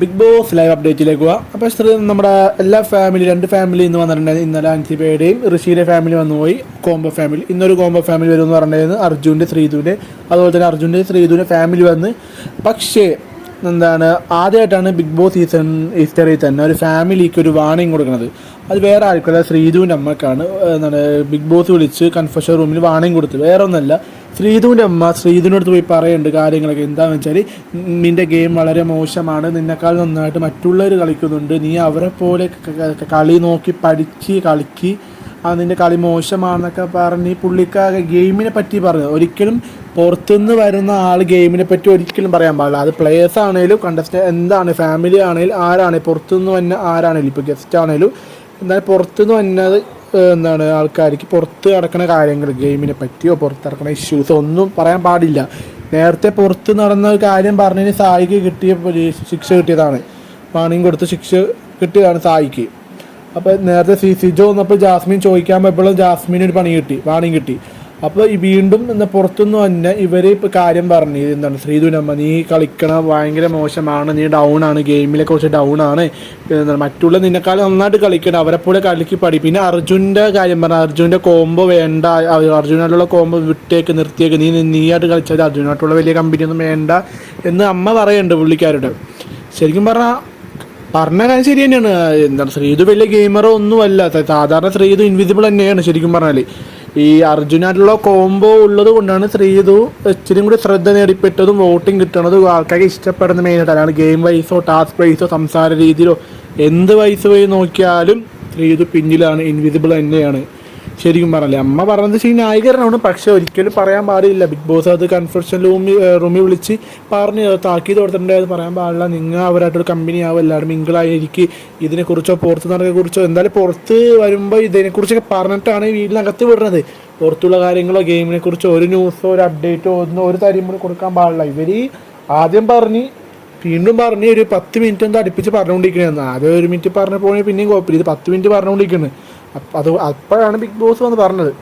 Big boss live അപ്ഡേറ്റിലേക്ക് പോവാം. അപ്പോൾ ശ്രീ നമ്മുടെ എല്ലാ ഫാമിലി രണ്ട് ഫാമിലി ഇന്ന് വന്നിട്ടുണ്ടായിരുന്നു ഇന്നലെ അൻസിബയുടെയും ഋഷിയുടെ ഫാമിലി വന്നുപോയി. കോംബോ ഫാമിലി ഇന്നൊരു കോംബോ ഫാമിലി വരുമെന്ന് പറഞ്ഞിരുന്നു അർജുന്റെ ശ്രീധുവിന്റെ അതുപോലെ തന്നെ അർജുന്റെ ശ്രീധുവിന്റെ ഫാമിലി വന്ന്. പക്ഷേ എന്താണ് ആദ്യമായിട്ടാണ് ബിഗ് ബോസ് സീസൺ ഹിസ്റ്ററിയിൽ തന്നെ ഒരു ഫാമിലിക്ക് ഒരു വാണിംഗ് കൊടുക്കുന്നത്. അത് വേറെ ആർക്കല്ല ശ്രീധുവിന്റെ അമ്മക്കാണ്. എന്താണ് ബിഗ് ബോസ് വിളിച്ച് കൺഫഷൻ റൂമിൽ വാണിംഗ് കൊടുത്തത്. വേറെ ഒന്നല്ല ശ്രീധുവിന്റെ അമ്മ ശ്രീധുവിന്റെ അടുത്ത് പോയി പറയുന്നുണ്ട് കാര്യങ്ങളൊക്കെ. എന്താണെന്ന് വെച്ചാൽ നിന്റെ ഗെയിം വളരെ മോശമാണ്. നിന്നെക്കാൾ നന്നായിട്ട് മറ്റുള്ളവർ കളിക്കുന്നുണ്ട്. നീ അവരെ പോലെ കളി നോക്കി പഠിച്ച് കളിക്ക്. ആ നിന്റെ കളി മോശമാണെന്നൊക്കെ പറഞ്ഞ് ഈ പുള്ളിക്കാരെ ഗെയിമിനെ പറ്റി പറഞ്ഞു ഒരിക്കലും പുറത്തുനിന്ന് വരുന്ന ആൾ ഗെയിമിനെ പറ്റി ഒരിക്കലും പറയാൻ പാടില്ല. അത് പ്ലേയേഴ്സ് ആണെങ്കിലും കണ്ടസ്റ്റ് എന്താണ് ഫാമിലി ആണെങ്കിലും ആരാണെങ്കിലും പുറത്തുനിന്ന് വന്ന ആരാണെങ്കിലും ഇപ്പോൾ ഗസ്റ്റ് ആണെങ്കിലും എന്നാൽ പുറത്തുനിന്ന് വന്നത് എന്താണ് ആൾക്കാർക്ക് പുറത്ത് നടക്കുന്ന കാര്യങ്ങൾ ഗെയിമിനെ പറ്റിയോ പുറത്ത് നടക്കുന്ന ഇഷ്യൂസോ ഒന്നും പറയാൻ പാടില്ല. നേരത്തെ പുറത്ത് നടന്ന കാര്യം പറഞ്ഞതിന് സായിക്ക് കിട്ടിയ ശിക്ഷ കിട്ടിയതാണ്. പണിയും കൊടുത്ത് ശിക്ഷ കിട്ടിയതാണ് സായിക്ക്. അപ്പോൾ നേരത്തെ സി സിജോ വന്നപ്പോൾ ജാസ്മിൻ ചോദിക്കാൻ പോയപ്പോഴും ജാസ്മിന് ഒരു പണി കിട്ടി വാണിംഗ് കിട്ടി. അപ്പോൾ ഈ വീണ്ടും എന്നാൽ പുറത്തുനിന്ന് തന്നെ ഇവർ ഇപ്പോൾ കാര്യം പറഞ്ഞു എന്താണ് ശ്രീധുനമ്മ നീ കളിക്കണ ഭയങ്കര മോശമാണ് നീ ഡൗൺ ആണ് ഗെയിമിലെ കുറച്ച് ഡൗൺ ആണ്. എന്താണ് മറ്റുള്ള നിന്നെക്കാളും നന്നായിട്ട് കളിക്കണം അവരെ പോലെ കളിക്ക് പഠി പിന്നെ അർജുന്റെ കാര്യം പറഞ്ഞ അർജുന്റെ കോംബോ വേണ്ട അർജുനായിട്ടുള്ള കോംബോ വിട്ടേക്ക് നിർത്തിയേക്ക് നീ നീയായിട്ട് കളിച്ചാൽ അർജുനായിട്ടുള്ള വലിയ കമ്പനിയൊന്നും വേണ്ട എന്ന് അമ്മ പറയുന്നുണ്ട് പുള്ളിക്കാരുടെ. ശരിക്കും പറഞ്ഞാൽ പറഞ്ഞ കാര്യം ശരി തന്നെയാണ്. എന്താണ് ശ്രീതു വലിയ ഗെയിമറോ ഒന്നുമല്ല. സാധാരണ ശ്രീതു ഇൻവിസിബിൾ തന്നെയാണ് ശരിക്കും പറഞ്ഞാൽ ഈ അർജുനായിട്ടുള്ള കോംബോ ഉള്ളത് കൊണ്ടാണ് ശ്രീതു ഇച്ചിരി കൂടി ശ്രദ്ധ നേടിപ്പെട്ടതും വോട്ടിംഗ് കിട്ടണതും ആൾക്കാർക്ക് ഇഷ്ടപ്പെടുന്ന മെയിനായിട്ട് അതാണ് ഗെയിം വൈസോ ടാസ്ക് വൈസോ സംസാര രീതിയിലോ എന്ത് വൈസ് വഴി നോക്കിയാലും ശ്രീതു പിന്നിലാണ് ഇൻവിസിബിൾ തന്നെയാണ്. ശരിക്കും പറഞ്ഞില്ല അമ്മ പറഞ്ഞത് ശരി ന്യായീകരണമാണ് പക്ഷെ ഒരിക്കലും പറയാൻ പാടില്ല. ബിഗ് ബോസ് അത് കൺഫർഷൻ റൂമിൽ റൂമിൽ വിളിച്ച് പറഞ്ഞ് താക്കീത് കൊടുത്തിട്ടുണ്ട്. അത് പറയാൻ പാടില്ല. നിങ്ങൾ അവരായിട്ടൊരു കമ്പനി ആവും. എല്ലാവരും മിങ്കിളായിരിക്കും ഇതിനെക്കുറിച്ചോ പുറത്ത് നടക്കുന്നതിനെക്കുറിച്ചോ എന്തായാലും പുറത്ത് വരുമ്പോൾ ഇതിനെക്കുറിച്ചൊക്കെ പറഞ്ഞിട്ടാണ് ഈ വീട്ടിനകത്ത് വിടുന്നത്. പുറത്തുള്ള കാര്യങ്ങളോ ഗെയിമിനെ കുറിച്ചോ ഒരു ന്യൂസോ ഒരു അപ്ഡേറ്റോ ഒന്നും ഒരു തരം കൂടി കൊടുക്കാൻ പാടില്ല. ഇവർ ആദ്യം പറഞ്ഞ് വീണ്ടും പറഞ്ഞ് ഒരു പത്ത് മിനിറ്റ് എന്താ അടുപ്പിച്ച് പറഞ്ഞുകൊണ്ടിരിക്കണമെന്ന് ആദ്യം ഒരു മിനിറ്റ് പറഞ്ഞ് പോയി പിന്നെയും കുഴപ്പമില്ല. ഇത് പത്ത് മിനിറ്റ് പറഞ്ഞുകൊണ്ടിരിക്കുന്നത് അത് അപ്പോഴാണ് ബിഗ് ബോസ് വന്ന് പറഞ്ഞത്.